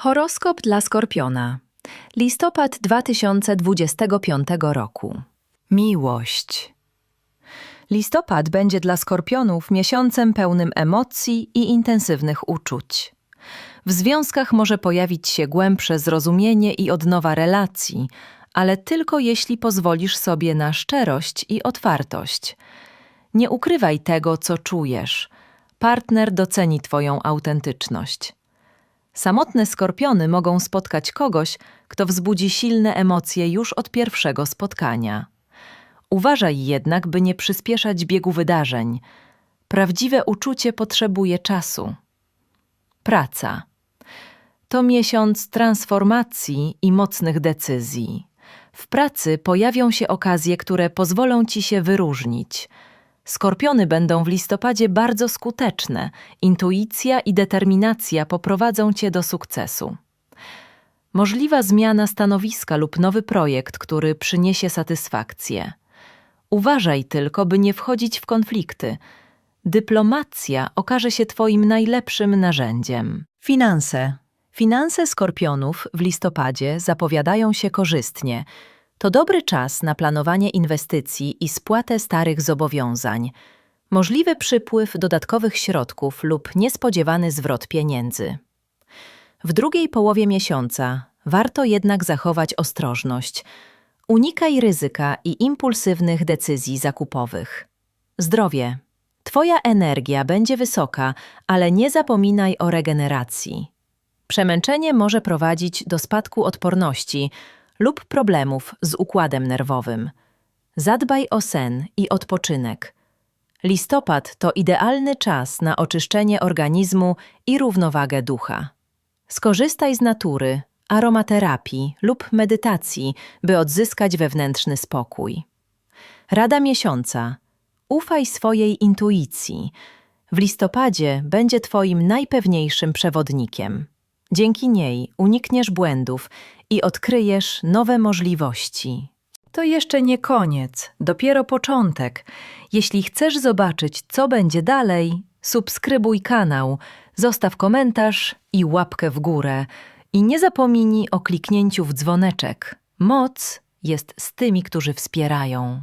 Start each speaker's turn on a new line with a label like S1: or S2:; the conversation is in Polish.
S1: Horoskop dla Skorpiona. Listopad 2025 roku.
S2: Miłość. Listopad będzie dla skorpionów miesiącem pełnym emocji i intensywnych uczuć. W związkach może pojawić się głębsze zrozumienie i odnowa relacji, ale tylko jeśli pozwolisz sobie na szczerość i otwartość. Nie ukrywaj tego, co czujesz. Partner doceni Twoją autentyczność. Samotne skorpiony mogą spotkać kogoś, kto wzbudzi silne emocje już od pierwszego spotkania. Uważaj jednak, by nie przyspieszać biegu wydarzeń. Prawdziwe uczucie potrzebuje czasu. Praca. To miesiąc transformacji i mocnych decyzji. W pracy pojawią się okazje, które pozwolą ci się wyróżnić. Skorpiony będą w listopadzie bardzo skuteczne. Intuicja i determinacja poprowadzą cię do sukcesu. Możliwa zmiana stanowiska lub nowy projekt, który przyniesie satysfakcję. Uważaj tylko, by nie wchodzić w konflikty. Dyplomacja okaże się Twoim najlepszym narzędziem. Finanse. Finanse skorpionów w listopadzie zapowiadają się korzystnie. To dobry czas na planowanie inwestycji i spłatę starych zobowiązań. Możliwy przypływ dodatkowych środków lub niespodziewany zwrot pieniędzy. W drugiej połowie miesiąca warto jednak zachować ostrożność. Unikaj ryzyka i impulsywnych decyzji zakupowych. Zdrowie. Twoja energia będzie wysoka, ale nie zapominaj o regeneracji. Przemęczenie może prowadzić do spadku odporności lub problemów z układem nerwowym. Zadbaj o sen i odpoczynek. Listopad to idealny czas na oczyszczenie organizmu i równowagę ducha. Skorzystaj z natury, aromaterapii lub medytacji, by odzyskać wewnętrzny spokój. Rada miesiąca. Ufaj swojej intuicji. W listopadzie będzie Twoim najpewniejszym przewodnikiem. Dzięki niej unikniesz błędów i odkryjesz nowe możliwości. To jeszcze nie koniec, dopiero początek. Jeśli chcesz zobaczyć, co będzie dalej, subskrybuj kanał, zostaw komentarz i łapkę w górę. I nie zapomnij o kliknięciu w dzwoneczek. Moc jest z tymi, którzy wspierają.